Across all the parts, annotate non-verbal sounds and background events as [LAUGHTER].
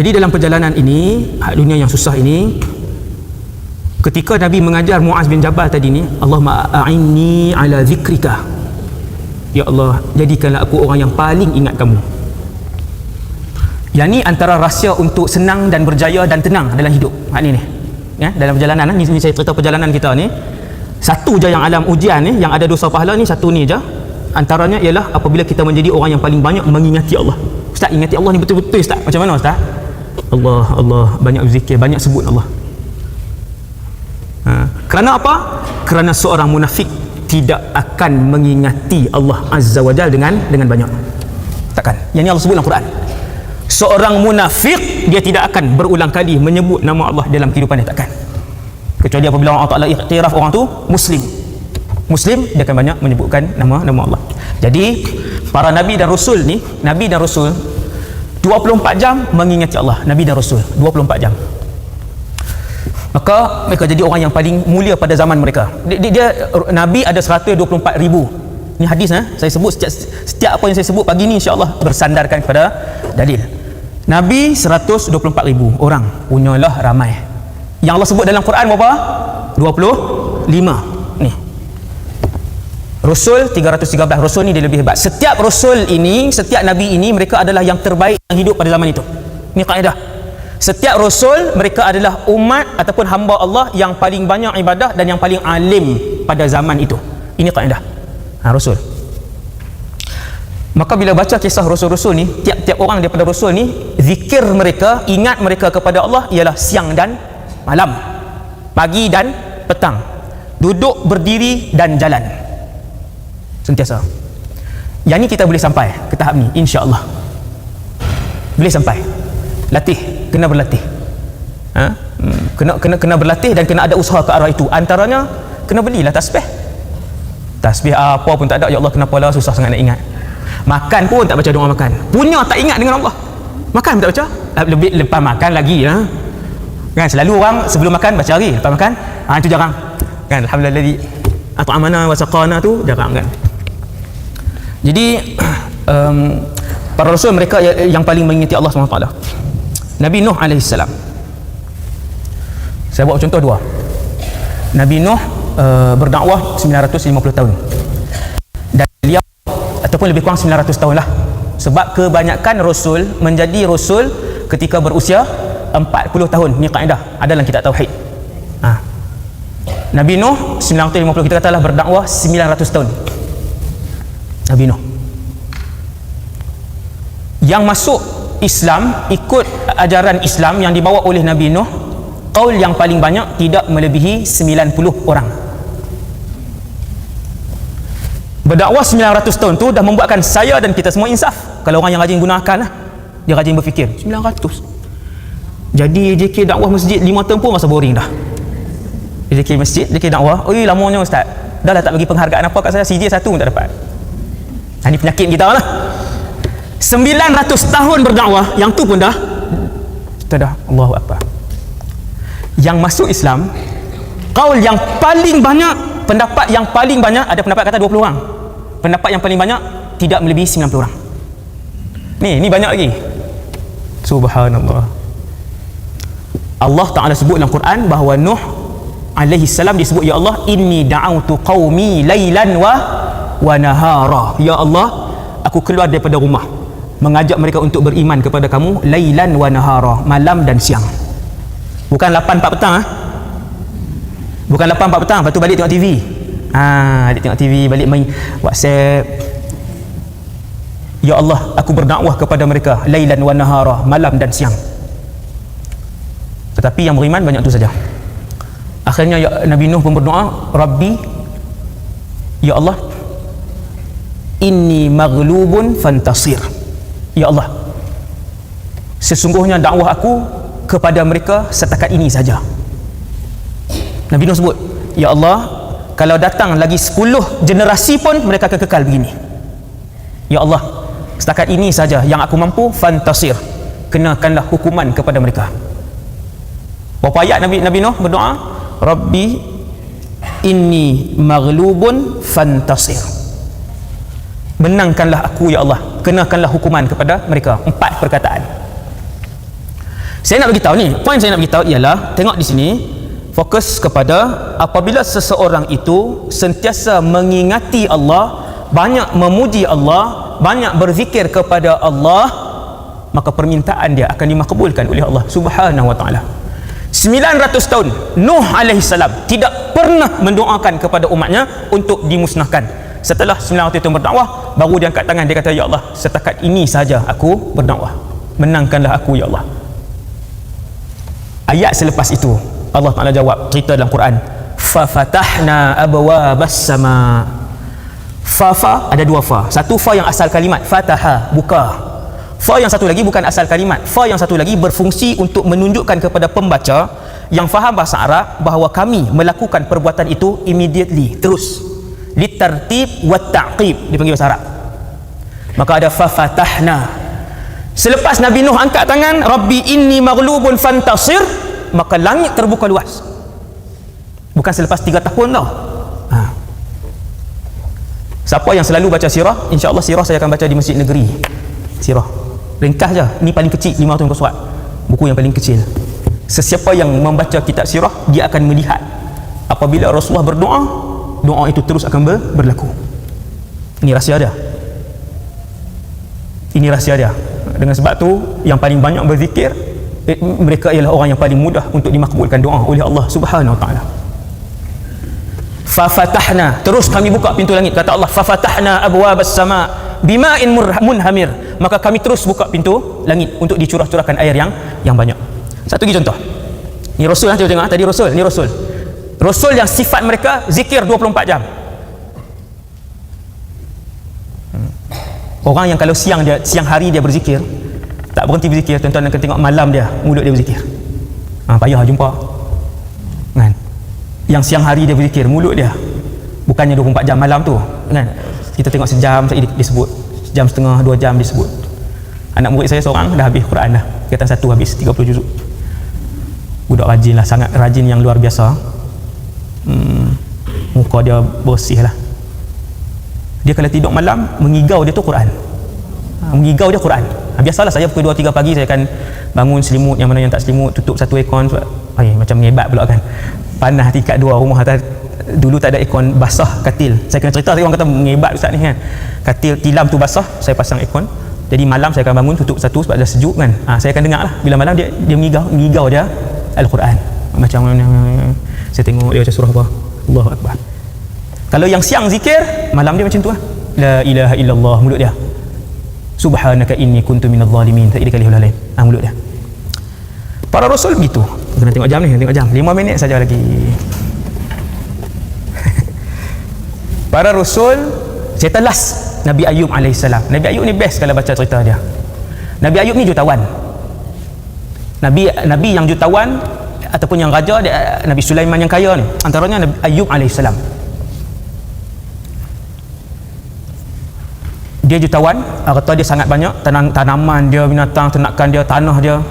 jadi dalam perjalanan ini dunia yang susah ini ketika Nabi mengajar Muaz bin Jabal tadi ni Allahumma a'inni ala zikrika. Ya Allah jadikanlah aku orang yang paling ingat kamu. Yang ni antara rahsia untuk senang dan berjaya dan tenang dalam hidup. Hak ni ni. Ya dalam perjalanan ni, ni saya cerita perjalanan kita ni. Satu je yang alam ujian ni yang ada dosa pahala ni satu ni je. Antaranya ialah apabila kita menjadi orang yang paling banyak mengingati Allah. Ustaz ingati Allah ni betul-betul Ustaz. Macam mana Ustaz Allah Allah. Banyak zikir banyak sebut Allah. Ha. kerana apa? Kerana seorang munafik tidak akan mengingati Allah Azza wa Jal dengan dengan banyak. Takkan? Yang ni Allah sebut dalam Quran. Seorang munafik dia tidak akan berulang kali menyebut nama Allah dalam kehidupan dia. Takkan? Kecuali apabila Allah Ta'ala iktiraf orang tu muslim. Muslim dia akan banyak menyebutkan nama nama Allah. Jadi para nabi dan rasul ni nabi dan rasul 24 jam mengingati Allah nabi dan rasul. 24 jam. Maka mereka jadi orang yang paling mulia pada zaman mereka. Dia, dia, dia nabi ada 124 ribu. Ini hadis eh? saya sebut setiap, setiap apa yang saya sebut pagi ni insyaAllah bersandarkan kepada dalil. Nabi 124 ribu orang punyalah ramai. Yang Allah sebut dalam Quran berapa? 25 ni Rasul 313 Rasul ni dia lebih hebat. Setiap Rasul ini setiap Nabi ini mereka adalah yang terbaik yang hidup pada zaman itu. Ini kaedah. Setiap rasul mereka adalah umat ataupun hamba Allah yang paling banyak ibadah dan yang paling alim pada zaman itu. Ini kaedah. Ha, rasul. Maka bila baca kisah rasul-rasul ni tiap-tiap orang daripada rasul ni zikir mereka ingat mereka kepada Allah ialah siang dan malam pagi dan petang. Duduk berdiri dan jalan sentiasa. Yang ni kita boleh sampai ke tahap ni insya-Allah. Boleh sampai. Latih. Kena berlatih. Ha? Hmm. kena kena kena berlatih dan kena ada usaha ke arah itu. Antaranya kena belilah tasbih. Tasbih apa pun tak ada ya Allah kenapa lah? Susah sangat nak ingat. Makan pun tak baca doa makan. Punya tak ingat dengan Allah. Makan tak baca. Lebih lepas makan lagi ha? kan selalu orang sebelum makan baca lagi lepas makan ha, itu jarang. Kan alhamdulillah at'amana wa saqana tu jarang kan jadi [CLEARS THROAT] um, para rasul mereka yang paling mengingati Allah SWT Nabi Nuh AS saya buat contoh dua. Nabi Nuh uh, berdakwah 950 tahun. Dan beliau ataupun lebih kurang 900 tahun lah. Sebab kebanyakan rasul menjadi rasul ketika berusia 40 tahun. Ni kaedah. Ada dalam kitab Tauhid. Ha. Nabi Nuh 950 kita katalah berdakwah 900 tahun Nabi Nuh. Yang masuk Islam ikut ajaran Islam yang dibawa oleh Nabi Nuh kaul yang paling banyak tidak melebihi 90 orang. Berdakwah 900 tahun tu dah membuatkan saya dan kita semua insaf. Kalau orang yang rajin gunakan lah dia rajin berfikir. 900 jadi JK dakwah masjid 5 tahun pun masa boring dah. JK masjid JK dakwah oi lamanya ustaz. Dah lah tak bagi penghargaan apa kat saya CJ 1 pun tak dapat ini penyakit kita lah. 900 tahun berdakwah yang tu pun dah. Kita dah. Allahu Akbar. Yang masuk Islam kaul yang paling banyak pendapat yang paling banyak ada pendapat kata 20 orang. Pendapat yang paling banyak tidak melebihi 90 orang. Ni ni banyak lagi. Subhanallah. Allah Ta'ala sebut dalam Quran bahawa Nuh alaihi salam disebut ya Allah inni da'autu qaumi lailan wa wa nahara. Ya Allah aku keluar daripada rumah mengajak mereka untuk beriman kepada kamu lailan wa nahara malam dan siang. Bukan 8 4 petang ah. Bukan 8 4 petang lepas tu balik tengok TV ah balik tengok TV balik main WhatsApp. Ya Allah aku berdakwah kepada mereka lailan wa nahara malam dan siang. Tetapi yang beriman banyak tu saja. Akhirnya ya, Nabi Nuh pun berdoa Rabbi Ya Allah inni maghlubun fantasir. Ya Allah sesungguhnya dakwah aku kepada mereka setakat ini saja. Nabi Nuh sebut Ya Allah kalau datang lagi 10 generasi pun mereka akan kekal begini. Ya Allah setakat ini saja yang aku mampu fantasir. Kenakanlah hukuman kepada mereka. Berapa ayat Nabi, Nabi Nuh berdoa? Rabbi inni maghlubun fantasir menangkanlah aku ya Allah. Kenakanlah hukuman kepada mereka. Empat perkataan. Saya nak beritahu ni poin saya nak beritahu ialah tengok di sini fokus kepada apabila seseorang itu sentiasa mengingati Allah banyak memuji Allah banyak berzikir kepada Allah maka permintaan dia akan dimakbulkan oleh Allah subhanahu wa ta'ala. 900 tahun Nuh alaihi salam tidak pernah mendoakan kepada umatnya untuk dimusnahkan setelah 900 tahun berdakwah baru dia angkat tangan dia kata ya Allah setakat ini saja aku berdakwah. Menangkanlah aku ya Allah. Ayat selepas itu Allah Ta'ala jawab cerita dalam Quran fafatahna abwabas sama. Fa fa ada dua fa. Satu fa yang asal kalimat fataha buka. Fa yang satu lagi bukan asal kalimat. Fa yang satu lagi berfungsi untuk menunjukkan kepada pembaca yang faham bahasa Arab bahawa kami melakukan perbuatan itu immediately terus litartib wa ta'qib dipanggil bahasa Arab maka ada fa fatahna Selepas Nabi Nuh angkat tangan, Rabbi inni maghlubun fantasir, maka langit terbuka luas. Bukan selepas tiga tahun tau. Ha. Siapa yang selalu baca sirah, insya-Allah sirah saya akan baca di masjid negeri. Sirah. Ringkas je. Ini paling kecil, lima tahun surat. Buku yang paling kecil. Sesiapa yang membaca kitab sirah, dia akan melihat apabila Rasulullah berdoa, doa itu terus akan ber berlaku. Ini rahsia dia. Ini rahsia dia. Dengan sebab tu yang paling banyak berzikir eh, mereka ialah orang yang paling mudah untuk dimakbulkan doa oleh Allah Subhanahu wa taala. Fafatahna. Terus kami buka pintu langit. Kata Allah fafatahna abwabas sama bima'in munhamir. Maka kami terus buka pintu langit untuk dicurah-curahkan air yang yang banyak. Satu lagi contoh. Ni rasul lah tengok. Tadi rasul ni rasul rasul yang sifat mereka zikir 24 jam Orang yang kalau siang dia siang hari dia berzikir, tak berhenti berzikir, tuan-tuan akan tengok malam dia mulut dia berzikir. Ha, payah jumpa. Kan? Yang siang hari dia berzikir, mulut dia bukannya 24 jam malam tu, kan? Kita tengok sejam disebut, sejam setengah, dua jam disebut. Anak murid saya seorang dah habis Quran dah. Kata satu habis 30 juzuk. Budak rajin lah, sangat rajin yang luar biasa. Hmm, muka dia bersih lah. Dia kalau tidur malam mengigau dia tu Quran. Ha, mengigau dia Quran. Ha, biasalah saya pukul 2-3 pagi saya akan bangun selimut yang mana yang tak selimut tutup satu aircon sebab ay, macam mengebat pula kan. Panas tingkat dua rumah atas dulu tak ada aircon basah katil. Saya kena cerita orang kata mengebat ustaz ni kan. Katil tilam tu basah saya pasang aircon jadi malam saya akan bangun tutup satu sebab dah sejuk kan. Ha, saya akan dengar lah. Bila malam dia dia mengigau mengigau dia Al-Quran. Macam saya tengok dia baca surah apa? Allahu Akbar. Kalau yang siang zikir malam dia macam tu lah. La ilaha illallah mulut dia. Subhanaka inni kuntu minadh zalimin. Tak ada kali lain. Ah mulut dia. Para rasul begitu kena tengok jam ni tengok jam. 5 minit saja lagi. [LAUGHS] Para rasul saya telas Nabi Ayub AS Nabi Ayub ni best kalau baca cerita dia. Nabi Ayub ni jutawan. Nabi Nabi yang jutawan ataupun yang raja dia, Nabi Sulaiman yang kaya ni. Antaranya Nabi Ayub AS dia jutawan harta dia sangat banyak tanam, tanaman dia binatang ternakan dia tanah dia.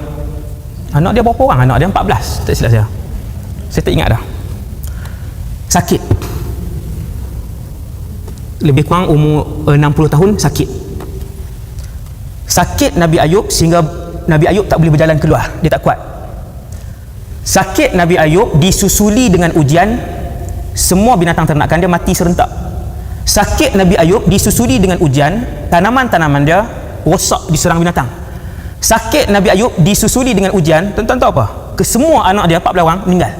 Anak dia berapa orang? Anak dia 14 tak silap saya. Saya tak ingat dah. Sakit. Lebih kurang umur 60 tahun sakit. Sakit Nabi Ayub sehingga Nabi Ayub tak boleh berjalan keluar. Dia tak kuat sakit Nabi Ayub disusuli dengan ujian semua binatang ternakan dia mati serentak. Sakit Nabi Ayub disusuli dengan ujian tanaman-tanaman dia rosak diserang binatang. Sakit Nabi Ayub disusuli dengan ujian tuan-tuan tahu apa? Kesemua anak dia 14 orang meninggal.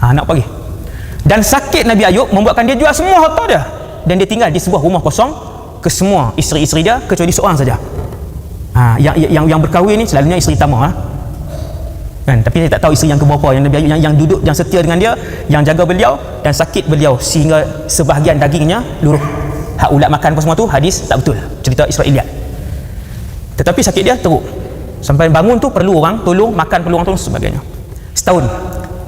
Ha, anak pagi dan sakit Nabi Ayub membuatkan dia jual semua harta dia. Dan dia tinggal di sebuah rumah kosong ke semua isteri-isteri dia kecuali seorang saja. Ha, yang, yang yang berkahwin ni selalunya isteri tamah ha? Kan? Tapi saya tak tahu isteri yang keberapa yang Nabi yang, yang duduk yang setia dengan dia yang jaga beliau dan sakit beliau sehingga sebahagian dagingnya luruh. Hak ulat makan apa semua tu hadis tak betul. Cerita Israeliat tetapi sakit dia teruk. Sampai bangun tu perlu orang tolong makan perlu orang tolong sebagainya. Setahun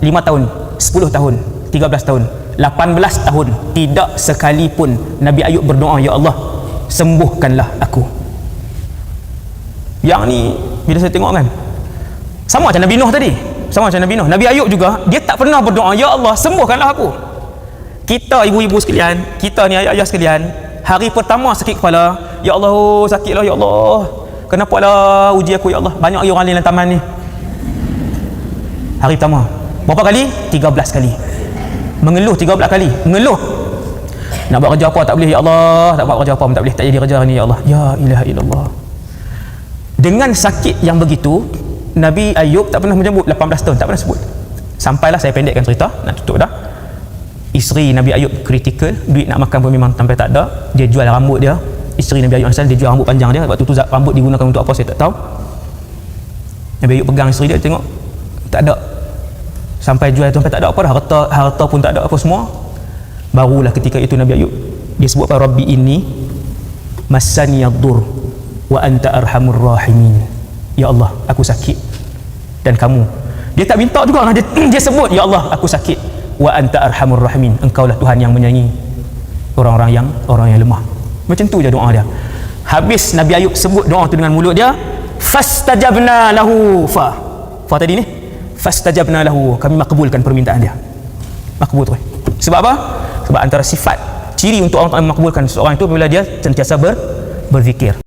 lima tahun sepuluh tahun tiga belas tahun lapan belas tahun tidak sekalipun Nabi Ayub berdoa Ya Allah sembuhkanlah aku. Yang ni bila saya tengok kan sama macam Nabi Nuh tadi. Sama macam Nabi Nuh. Nabi Ayub juga dia tak pernah berdoa Ya Allah sembuhkanlah aku. Kita ibu-ibu sekalian kita ni ayah-ayah sekalian hari pertama sakit kepala Ya Allah oh, sakitlah Ya Allah. Kenapa lah uji aku ya Allah? Banyak orang lain dalam taman ni. Hari pertama. Berapa kali? 13 kali. Mengeluh 13 kali. Mengeluh. Nak buat kerja apa? Tak boleh ya Allah. Tak buat kerja apa tak boleh. Tak jadi kerja ni ya Allah. Ya ilaha illallah. Dengan sakit yang begitu Nabi Ayub tak pernah menyebut 18 tahun tak pernah sebut. Sampailah saya pendekkan cerita nak tutup dah. Isteri Nabi Ayub kritikal duit nak makan pun memang sampai tak ada. Dia jual rambut dia. Isteri Nabi Ayub Ansal dia jual rambut panjang dia. Waktu tu rambut digunakan untuk apa saya tak tahu. Nabi Ayub pegang isteri dia tengok tak ada. Sampai jual tu sampai tak ada apa dah. Harta, harta pun tak ada apa semua. Barulah ketika itu Nabi Ayub dia sebut apa? Rabbi ini masani yadur wa anta arhamur rahimin. Ya Allah aku sakit dan kamu. Dia tak minta juga. Dia, [CLEARS THROAT] dia sebut ya Allah aku sakit. Wa anta arhamur rahimin. Engkaulah Tuhan yang menyayangi orang-orang yang orang yang lemah. Macam tu je doa dia. Habis Nabi Ayub sebut doa tu dengan mulut dia fastajabna lahu. Fa. Fa tadi ni? Fastajabna lahu. Kami makbulkan permintaan dia. Makbul tu sebab apa? Sebab antara sifat ciri untuk orang yang makbulkan seorang itu apabila dia sentiasa ber, berzikir